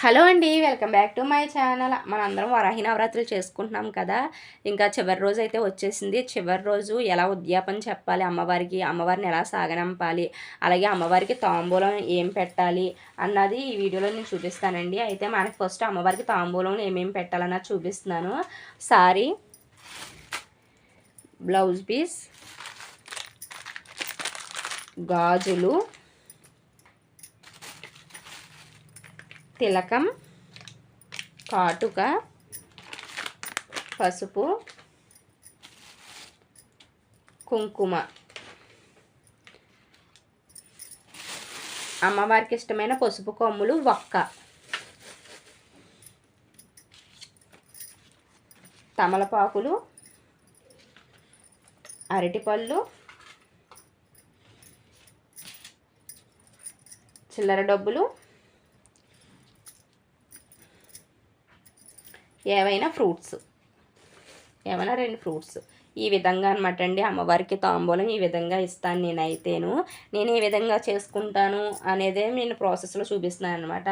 Hello అండి welcome back to my channel. మనందరం వరాహి నవరాత్రులు చేసుకుంటున్నాం కదా. ఇంకా చివరి రోజు అయితే వచ్చేసింది. చివరి రోజు ఎలా ఉద్యాపన చెప్పాలి? అమ్మవారికి అమ్మవారిని ఎలా సాగనంపాలి? అలాగే అమ్మవారికి తాంబూలం ఏం పెట్టాలి అన్నది ఈ వీడియోలో నేను చూపిస్తానండి. అయితే మనకి ఫస్ట్ అమ్మవారికి తాంబూలం ఏమేమి పెట్టాలన్నది చూపిస్తున్నాను. సారీ బ్లౌజ్ పీస్ గాజులు తిలకం కాటుక పసుపు కుంకుమ. అమ్మవారికి ఇష్టమైన పసుపు కొమ్ములు ఒక్క తమలపాకులు అరటిపళ్ళు చిల్లర డబ్బులు ఏవైనా ఫ్రూట్స్. ఏమైనా రెండు ఫ్రూట్స్. ఈ విధంగా అనమాట అండి అమ్మవారికి తాంబూలం ఈ విధంగా ఇస్తాను నేనైతేను. నేను ఏ విధంగా చేసుకుంటాను అనేదే నేను ప్రాసెస్లో చూపిస్తున్నాను అనమాట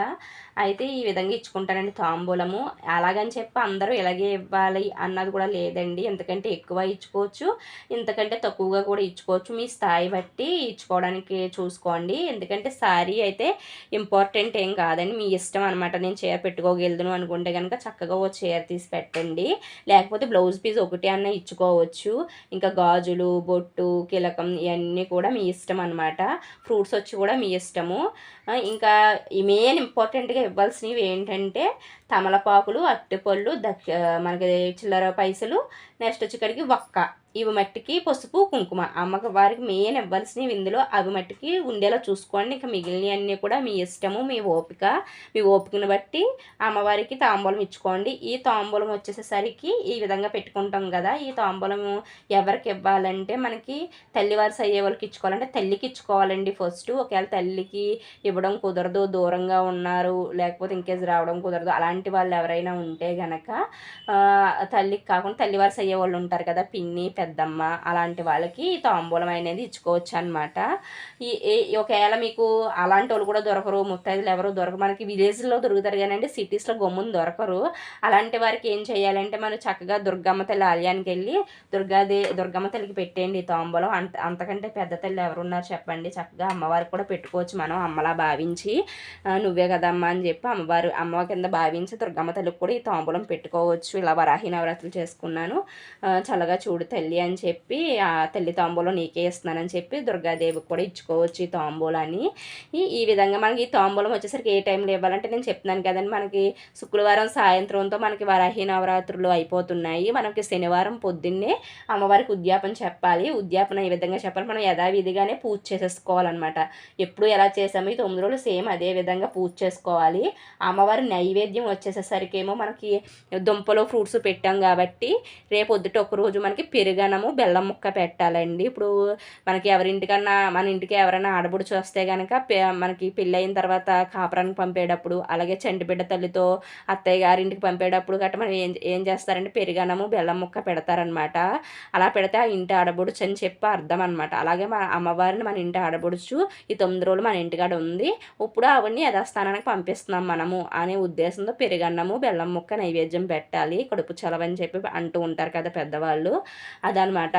అయితే ఈ విధంగా ఇచ్చుకుంటానండి తాంబూలము. అలాగని చెప్పి అందరూ ఇలాగే ఇవ్వాలి అన్నది కూడా లేదండి. ఎందుకంటే ఎక్కువ ఇచ్చుకోవచ్చు ఇంతకంటే తక్కువగా కూడా ఇచ్చుకోవచ్చు. మీ స్థాయి బట్టి ఇచ్చుకోవడానికి చూసుకోండి. ఎందుకంటే శారీ అయితే ఇంపార్టెంట్ ఏం కాదండి. మీ ఇష్టం అనమాట నేను చీర పెట్టుకోగలను అనుకుంటే కనుక చక్కగా ఓ చీర తీసి పెట్టండి. లేకపోతే బ్లౌజ్ పీస్ ఒకటి అన్న ఇచ్చుకోవచ్చు. ఇంకా గాజులు బొట్టు కిలకం ఇవన్నీ కూడా మీ ఇష్టం అనమాట ఫ్రూట్స్ వచ్చి కూడా మీ ఇష్టము. ఇంకా మెయిన్ ఇంపార్టెంట్గా ఇవ్వాల్సినవి ఏంటంటే తమలపాకులు అట్టిపళ్ళు దక్ మనకి చిల్లర పైసలు నెక్స్ట్ వచ్చేక్కడికి ఒక్క ఇవి మట్టికి పసుపు కుంకుమ. అమ్మకి వారికి మెయిన్ ఇవ్వాల్సినవి ఇందులో అవి మట్టికి ఉండేలా చూసుకోండి. ఇంకా మిగిలినవన్నీ కూడా మీ ఇష్టము మీ ఓపిక మీ ఓపికను బట్టి అమ్మవారికి తాంబూలం ఇచ్చుకోండి. ఈ తాంబూలం వచ్చేసేసరికి ఈ విధంగా పెట్టుకుంటాం కదా ఈ తాంబూలము ఎవరికి ఇవ్వాలంటే మనకి తల్లివారి అయ్యే వాళ్ళకి ఇచ్చుకోవాలంటే తల్లికి ఇచ్చుకోవాలండి ఫస్ట్. ఒకవేళ తల్లికి ఇవ్వడం కుదరదు దూరంగా ఉన్నారు లేకపోతే ఇంకేసి రావడం కుదరదు అలాంటి వాళ్ళు ఎవరైనా ఉంటే గనక తల్లికి కాకుండా తల్లివారి అయ్యే వాళ్ళు ఉంటారు కదా పిన్ని పెద్దమ్మ అలాంటి వాళ్ళకి తాంబూలం అనేది ఇచ్చుకోవచ్చు అనమాట ఈ ఒకవేళ మీకు అలాంటి వాళ్ళు కూడా దొరకరు ముత్తైదులు ఎవరు దొరకరు మనకి విలేజ్లో దొరుకుతారు కానీ సిటీస్లో గమ్మును దొరకరు. అలాంటి వారికి ఏం చేయాలంటే మనం చక్కగా దుర్గమ్మ తల్లి ఆలయానికి వెళ్ళి దుర్గాదే దుర్గమ్మ తల్లికి పెట్టేయండి తాంబూలం. అంత అంతకంటే పెద్ద తల్లి ఎవరున్నారు చెప్పండి. చక్కగా అమ్మవారికి కూడా పెట్టుకోవచ్చు మనం అమ్మలా భావించి. నువ్వే కదమ్మా అని చెప్పి అమ్మవారు అమ్మ కింద భావించి దుర్గమ్మ తల్లికి కూడా ఈ తాంబూలం పెట్టుకోవచ్చు. ఇలా వరాహి నవరాత్రులు చేసుకున్నాను. చల్లగా చూడు తల్లి. అని చెప్పి ఆ తల్లి తాంబూలం నీకే ఇస్తున్నానని చెప్పి దుర్గాదేవికి కూడా ఇచ్చుకోవచ్చు ఈ తాంబూలాన్ని. ఈ విధంగా మనకి ఈ తాంబూలం వచ్చేసరికి ఏ టైంలో ఇవ్వాలంటే నేను చెప్తున్నాను కదండి మనకి శుక్రవారం సాయంత్రంతో మనకి వరాహి నవరాత్రులు అయిపోతున్నాయి. మనకి శనివారం పొద్దున్నే అమ్మవారికి ఉద్యాపన చెప్పాలి. ఉద్యాపన ఈ విధంగా చెప్పాలి? మనం యథావిధిగానే పూజ చేసేసుకోవాలన్నమాట. ఎప్పుడు ఎలా చేసామో ఈ తొమ్మిది రోజులు సేమ్ అదే విధంగా పూజ చేసుకోవాలి. అమ్మవారి నైవేద్యం వచ్చేసేసరికి ఏమో మనకి దుంపలు ఫ్రూట్స్ పెట్టాం కాబట్టి రేపు పొద్దుట ఒక రోజు మనకి పెరుగనము బెల్లం ముక్క పెట్టాలండి. ఇప్పుడు మనకి ఎవరింటికన్నా మన ఇంటికి ఎవరైనా ఆడబుడుచు వస్తే కనుక మనకి పెళ్ళి అయిన తర్వాత కాపురానికి పంపేటప్పుడు అలాగే చంటిబిడ్డ తల్లితో అత్తయ్య గారింటికి పంపేటప్పుడు గట్ట మనం ఏం ఏం చేస్తారంటే పెరిగనము బెల్లం ముక్క పెడతారనమాట. అలా పెడితే ఆ ఇంటి ఆడబుడుచు అని చెప్పి అర్థం అనమాట అలాగే మన అమ్మవారిని మన ఇంటి ఆడబుడుచు ఈ తొమ్మిది రోజులు మన ఇంటికాడ ఉంది. ఇప్పుడు ఆవిడ్ని యథాస్థానానికి పంపిస్తున్నాం మనము అనే ఉద్దేశంతో పెరిగన్నము బెల్లం ముక్క నైవేద్యం పెట్టాలి కడుపు చలవని చెప్పి అంటూ ఉంటారు కదా పెద్దవాళ్ళు. అదనమాట.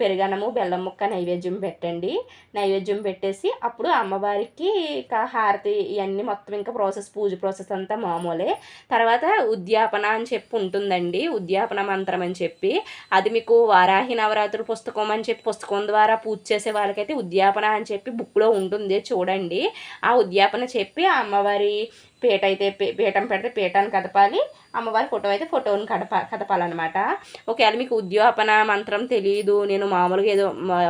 పెరుగన్నము బెల్లం ముక్క నైవేద్యం పెట్టండి. నైవేద్యం పెట్టేసి అప్పుడు అమ్మవారికి ఇంకా హారతి ఇవన్నీ మొత్తం ఇంకా ప్రాసెస్ పూజ ప్రాసెస్ అంతా మామూలే. తర్వాత ఉద్యాపన అని చెప్పి ఉంటుందండి. ఉద్యాపన మంత్రం అని చెప్పి. అది మీకు వారాహి నవరాత్రి పుస్తకం అని చెప్పి పుస్తకం ద్వారా పూజ చేసే వాళ్ళకైతే ఉద్యాపన అని చెప్పి బుక్లో ఉంటుంది. చూడండి. ఆ ఉద్యాపన చెప్పి అమ్మవారి పీట అయితే పీఠం పెడితే పీఠాన్ని కదపాలి. అమ్మవారి ఫోటో అయితే ఫోటోని కదప కదపాలన్నమాట. ఒకవేళ మీకు ఉద్యోపన మంత్రం తెలియదు నేను మామూలుగా ఏదో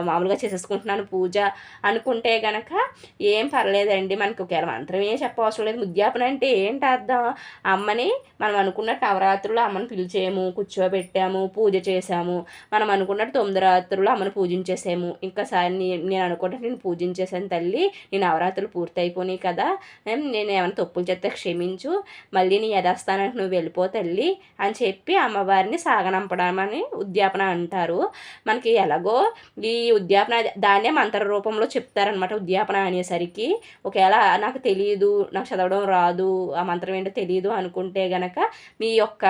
మామూలుగా చేసేసుకుంటున్నాను పూజ అనుకుంటే కనుక ఏం పర్లేదండి. మనకి ఒకవేళ మంత్రం ఏం చెప్పవసరం లేదు. ఉద్యాపన అంటే ఏంటి అర్థం? అమ్మని మనం అనుకున్నట్టు నవరాత్రులు అమ్మని పిలిచేము కూర్చోబెట్టాము పూజ చేసాము మనం అనుకున్నట్టు తొమ్మిది రాత్రులు అమ్మని పూజించేసాము. ఇంకా సార్ నేను అనుకుంటే నేను పూజించేసాను తల్లి. నేను నవరాత్రులు పూర్తి అయిపోయినాయి కదా. నేను ఏమైనా తప్పులు చేత క్షమించు. మళ్ళీ నీ యథాస్థానానికి నువ్వు వెళ్ళిపో తల్లి అని చెప్పి అమ్మవారిని సాగనంపడమని ఉద్యాపన అంటారు. మనకి ఎలాగో ఈ ఉద్యాపన దాన్నే మంత్ర రూపంలో చెప్తారనమాట ఉద్యాపన అనేసరికి. ఒకవేళ నాకు తెలియదు నాకు చదవడం రాదు ఆ మంత్రం ఏంటో తెలియదు అనుకుంటే గనక మీ యొక్క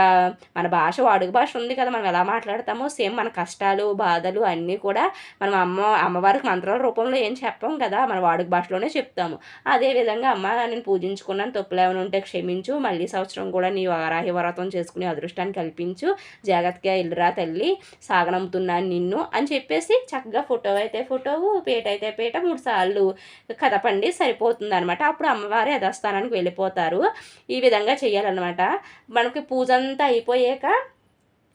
మన భాష వాడుక భాష ఉంది కదా మనం ఎలా మాట్లాడతామో సేమ్ మన కష్టాలు బాధలు అన్నీ కూడా మనం అమ్మ అమ్మవారికి మంత్రాల రూపంలో ఏం చెప్పాం కదా మన వాడుక భాషలోనే చెప్తాము. అదేవిధంగా అమ్మ నేను పూజించుకున్నాను తప్పులు ఏమైనా ఉంటే క్షమించు మళ్ళీ సంవత్సరం కూడా నీ వారాహి వ్రతం చేసుకునే అదృష్టాన్ని కల్పించు. జాగ్రత్తగా ఇల్లురా తల్లి సాగనమ్ముతున్నాను నిన్ను అని చెప్పేసి చక్కగా ఫోటో అయితే ఫోటో పేట అయితే పేట మూడు సార్లు కదపండి సరిపోతుంది అనమాట అప్పుడు అమ్మవారి యథాస్థానానికి వెళ్ళిపోతారు. ఈ విధంగా చేయాలన్నమాట మనకి పూజ అంతా అయిపోయాక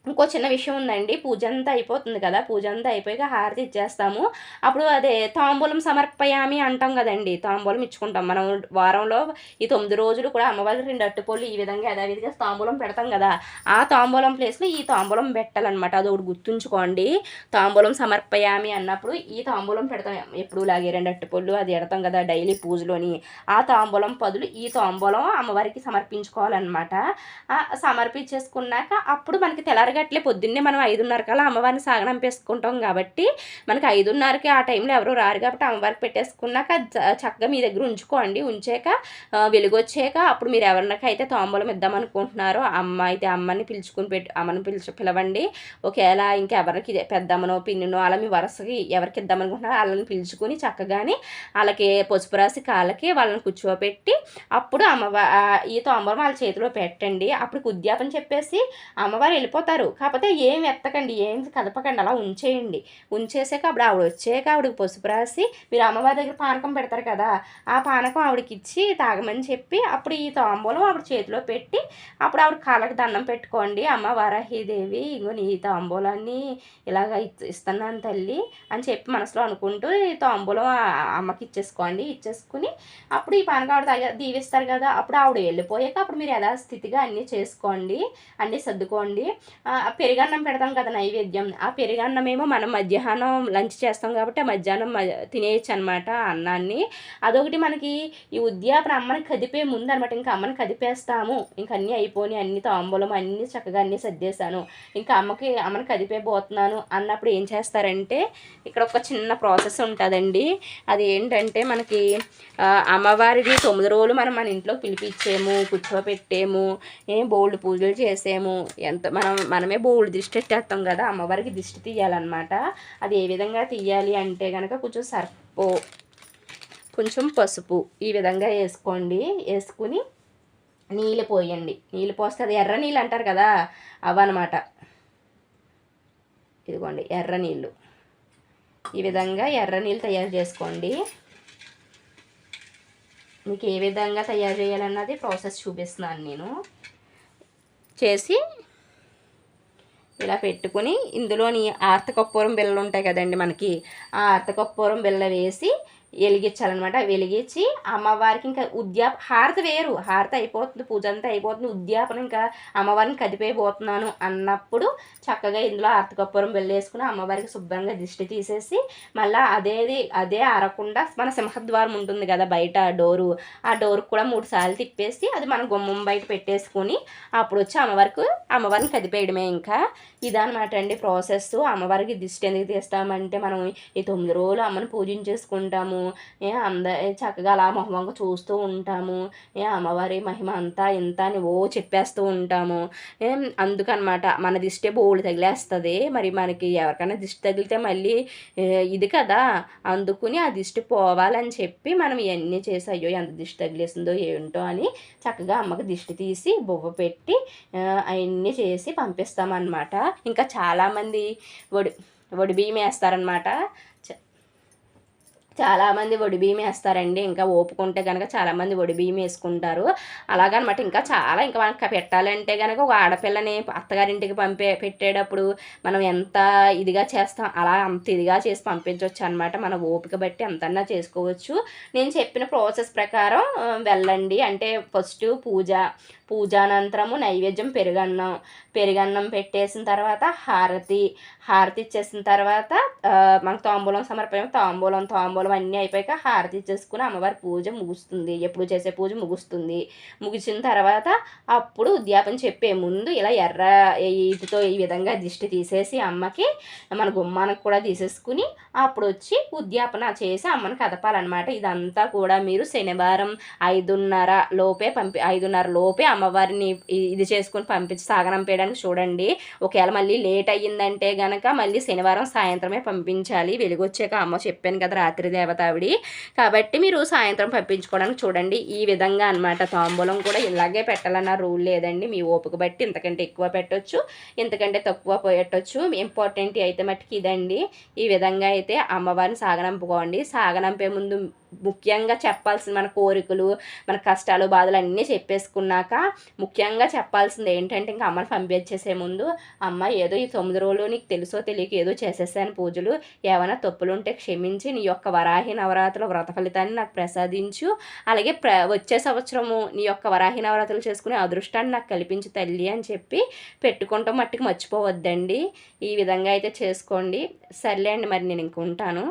ఇంకో చిన్న విషయం ఉందండి. పూజ అంతా అయిపోతుంది కదా. పూజ అంతా అయిపోయాక హారతి ఇచ్చేస్తాము. అప్పుడు అదే తాంబూలం సమర్పయామి అంటాం కదండి. తాంబూలం ఇచ్చుకుంటాం. మనం వారంలో ఈ తొమ్మిది రోజులు కూడా అమ్మవారికి రెండు అట్టుపోళ్ళు ఈ విధంగా యథావిధిగా తాంబూలం పెడతాం కదా. ఆ తాంబూలం ప్లేస్లో ఈ తాంబూలం పెట్టాలన్నమాట. అది ఒకటి గుర్తుంచుకోండి. తాంబూలం సమర్పయామి అన్నప్పుడు ఈ తాంబూలం పెడతాం. ఎప్పుడు లాగే రెండు అట్టుపళ్ళు అది పెడతాం కదా డైలీ పూజలోని. ఆ తాంబూలం పదులు ఈ తాంబూలం అమ్మవారికి సమర్పించుకోవాలన్నమాట. సమర్పించేసుకున్నాక అప్పుడు మనకి తెల్లారి అట్లే పొద్దున్నే మనం ఐదున్నర కల్లా అమ్మవారిని సాగనంపేసుకుంటాం కాబట్టి మనకి ఐదున్నరకి ఆ టైంలో ఎవరు రారు కాబట్టి అమ్మవారికి పెట్టేసుకున్నాక చక్కగా మీ దగ్గర ఉంచుకోండి. ఉంచాక వెలుగొచ్చాక అప్పుడు మీరు ఎవరినకైతే తాంబూలం ఇద్దాం అనుకుంటున్నారో అమ్మ అయితే అమ్మని పిలుచుకుని పెట్టి అమ్మని పిలిచి పిలవండి. ఒకవేళ ఇంకెవరికి పెద్దమ్మనో పిన్నునో అలా మీ వరుసకి ఎవరికి ఇద్దాం అనుకుంటున్నారో వాళ్ళని పిలుచుకుని చక్కగాని వాళ్ళకి పసుపు రాసి కాళ్ళకి వాళ్ళని కూర్చోబెట్టి అప్పుడు అమ్మవారి ఈ తాంబూలం వాళ్ళ చేతిలో పెట్టండి. అప్పుడు ఉద్యాపన చెప్పేసి అమ్మవారు వెళ్ళిపోతారు. ఉంటారు. కాకపోతే ఏం ఎత్తకండి ఏం కదపకండి అలా ఉంచేయండి. ఉంచేసాక అప్పుడు ఆవిడ వచ్చాక ఆవిడకి పసుపు రాసి మీరు అమ్మవారి దగ్గర పానకం పెడతారు కదా ఆ పానకం ఆవిడకి ఇచ్చి తాగమని చెప్పి అప్పుడు ఈ తాంబూలం ఆవిడ చేతిలో పెట్టి అప్పుడు ఆవిడ కాళ్ళకి దండం పెట్టుకోండి అమ్మ వరాహీదేవి ఇంకో నీ తాంబూలాన్ని ఇలాగ ఇస్తున్నాను తల్లి అని చెప్పి మనసులో అనుకుంటూ ఈ తాంబూలం అమ్మకి ఇచ్చేసుకోండి ఇచ్చేసుకుని అప్పుడు ఈ పానకం ఆవిడ దీవిస్తారు కదా అప్పుడు ఆవిడ వెళ్ళిపోయాక అప్పుడు మీరు యథాస్థితిగా అన్నీ చేసుకోండి అన్నీ సర్దుకోండి. పెరుగన్నం పెడతాం కదా నైవేద్యం. ఆ పెరుగన్నం ఏమో మనం మధ్యాహ్నం లంచ్ చేస్తాం కాబట్టి మధ్యాహ్నం తినేయచ్చు అనమాట అన్నాన్ని. అదొకటి మనకి ఈ ఉద్యాపన అమ్మని కదిపే ముందు అనమాట ఇంకా అమ్మని కదిపేస్తాము. ఇంకా అన్నీ అయిపోయి అన్ని తాంబూలం అన్నీ చక్కగా అన్నీ సర్దేశాను. ఇంకా అమ్మకి అమ్మని కదిపేపోతున్నాను అన్నప్పుడు ఏం చేస్తారంటే ఇక్కడ ఒక చిన్న ప్రాసెస్ ఉంటుందండి. అది ఏంటంటే మనకి అమ్మవారిది తొమ్మిది రోజులు మనం మన ఇంట్లో పిలిపించేము కూర్చోపెట్టాము ఏం బోల్డ్ పూజలు చేసేము. ఎంత మనం మన మనమే బోల్డ్ దిష్టి పెట్టేస్తాం కదా అమ్మవారికి దిష్టి తీయాలన్నమాట. అది ఏ విధంగా తీయాలి అంటే కనుక కొంచెం సర్పు కొంచెం పసుపు ఈ విధంగా వేసుకోండి. వేసుకుని నీళ్ళు పోయండి. నీళ్ళు పోస్తే అది ఎర్ర నీళ్ళు అంటారు కదా అవన్నమాట. ఇదిగోండి ఎర్ర నీళ్ళు. ఈ విధంగా ఎర్ర నీళ్ళు తయారు చేసుకోండి. మీకు ఏ విధంగా తయారు చేయాలన్నది ప్రాసెస్ చూపిస్తున్నాను నేను. చేసి ఇలా పెట్టుకుని ఇందులోని ఆర్తకప్పూరం బిళ్ళలు ఉంటాయి కదండి మనకి ఆ ఆర్తకప్పూరం బిళ్ళ వేసి వెలిగించాలన్నమాట. వెలిగించి అమ్మవారికి ఇంకా ఉద్యాప హారతి వేరు. హారతి అయిపోతుంది పూజ అంతా అయిపోతుంది ఉద్యాపన ఇంకా అమ్మవారిని కదిపోయిపోతున్నాను అన్నప్పుడు చక్కగా ఇందులో ఆర్తకప్పురం వెళ్ళేసుకుని అమ్మవారికి శుభ్రంగా దిష్టి తీసేసి మళ్ళీ అదేది అదే అరకుండా మన సింహద్వారం ఉంటుంది కదా బయట డోరు. ఆ డోర్కి కూడా మూడు సార్లు తిప్పేసి అది మనం గుమ్మం బయట పెట్టేసుకుని అప్పుడు వచ్చి అమ్మవారికి అమ్మవారిని కదిపేయడమే ఇంకా. ఇదనమాట అండి ప్రాసెస్ అమ్మవారికి దిష్టి ఎందుకు తీస్తామంటే మనం ఈ తొమ్మిది రోజులు అమ్మని పూజించేసుకుంటాము. ఏ అంద చక్కగా అలా మొహమంగా చూస్తూ ఉంటాము. ఏ అమ్మవారి మహిమ అంతా ఇంత అని ఓ చెప్పేస్తూ ఉంటాము. అందుకనమాట మన దిష్టి బోళ్ళు తగిలేస్తుంది. మరి మనకి ఎవరికైనా దిష్టి తగిలితే మళ్ళీ ఇది కదా. అందుకుని ఆ దిష్టి పోవాలని చెప్పి మనం ఇవన్నీ చేసి అయ్యో ఎంత దిష్టి తగిలేసిందో ఏంటో అని చక్కగా అమ్మకి దిష్టి తీసి బొవ్వ పెట్టి అవన్నీ చేసి పంపిస్తామన్నమాట. ఇంకా చాలామంది వడి వడి బియ్యం వేస్తారనమాట చాలామంది ఒడి బియ్యం వేస్తారండి. ఇంకా ఓపుకుంటే కనుక చాలామంది ఒడి బియ్యం వేసుకుంటారు. అలాగనమాట. ఇంకా చాలా ఇంకా మనకు పెట్టాలంటే కనుక ఒక ఆడపిల్లని అత్తగారింటికి పంపే పెట్టేటప్పుడు మనం ఎంత ఇదిగా చేస్తాం అలా అంత ఇదిగా చేసి పంపించవచ్చు అనమాట మన ఓపిక బట్టి ఎంతన్నా చేసుకోవచ్చు. నేను చెప్పిన ప్రాసెస్ ప్రకారం వెళ్ళండి. అంటే ఫస్ట్ పూజ పూజానంతరము నైవేద్యం పెరుగన్నం పెరుగన్నం పెట్టేసిన తర్వాత హారతి హారతి ఇచ్చేసిన తర్వాత మనకు తాంబూలం సమర్పణ తాంబూలం తాంబూలం తాంబూలం అన్నీ అయిపోయాక హారతి ఇచ్చేసుకుని అమ్మవారి పూజ ముగుస్తుంది. ఎప్పుడు చేసే పూజ ముగుస్తుంది. ముగిసిన తర్వాత అప్పుడు ఉద్యాపన చెప్పే ముందు ఇలా ఎర్ర ఇటుతో ఈ విధంగా దిష్టి తీసేసి అమ్మకి మన గుమ్మానికి కూడా తీసేసుకుని అప్పుడు వచ్చి ఉద్యాపన చేసి అమ్మని కదపాలన్నమాట. ఇదంతా కూడా మీరు శనివారం ఐదున్నర లోపే పంపి ఐదున్నర లోపే అమ్మవారిని ఇది చేసుకుని పంపించి సాగనంపేయడానికి చూడండి ఒకవేళ మళ్ళీ లేట్ అయ్యిందంటే గనక మళ్ళీ శనివారం సాయంత్రమే పంపించాలి. వెలుగొచ్చాక అమ్మ చెప్పాను కదా రాత్రి దేవతావిడి. కాబట్టి మీరు సాయంత్రం పంపించుకోవడానికి చూడండి. ఈ విధంగా అనమాట తాంబూలం కూడా ఇలాగే పెట్టాలన్న రూల్ లేదండి. మీ ఓపిక బట్టి ఇంతకంటే ఎక్కువ పెట్టవచ్చు ఇంతకంటే తక్కువ పోయట్టచ్చు ఇంపార్టెంట్ అయితే మట్టుకు ఇదండి. ఈ విధంగా అయితే అమ్మవారిని సాగనంపుకోండి. సాగనంపే ముందు ముఖ్యంగా చెప్పాల్సిన మన కోరికలు మన కష్టాలు బాధలు అన్నీ చెప్పేసుకున్నాక ముఖ్యంగా చెప్పాల్సింది ఏంటంటే ఇంకా అమ్మని పంపించేసే ముందు అమ్మ ఏదో ఈ తొమ్మిది రోజులు నీకు తెలుసో తెలియక ఏదో చేసేసాను పూజలు. ఏమైనా తప్పులు ఉంటే క్షమించి నీ యొక్క వరాహి నవరాత్రుల వ్రత ఫలితాన్ని నాకు ప్రసాదించు. అలాగే ప్ర వచ్చే సంవత్సరము నీ యొక్క వరాహి నవరాత్రులు చేసుకునే అదృష్టాన్ని నాకు కల్పించు తల్లి అని చెప్పి పెట్టుకుంటాం. మట్టుకు మర్చిపోవద్దండి. ఈ విధంగా అయితే చేసుకోండి. సర్లే అండి మరి నేను ఇంక ఉంటాను.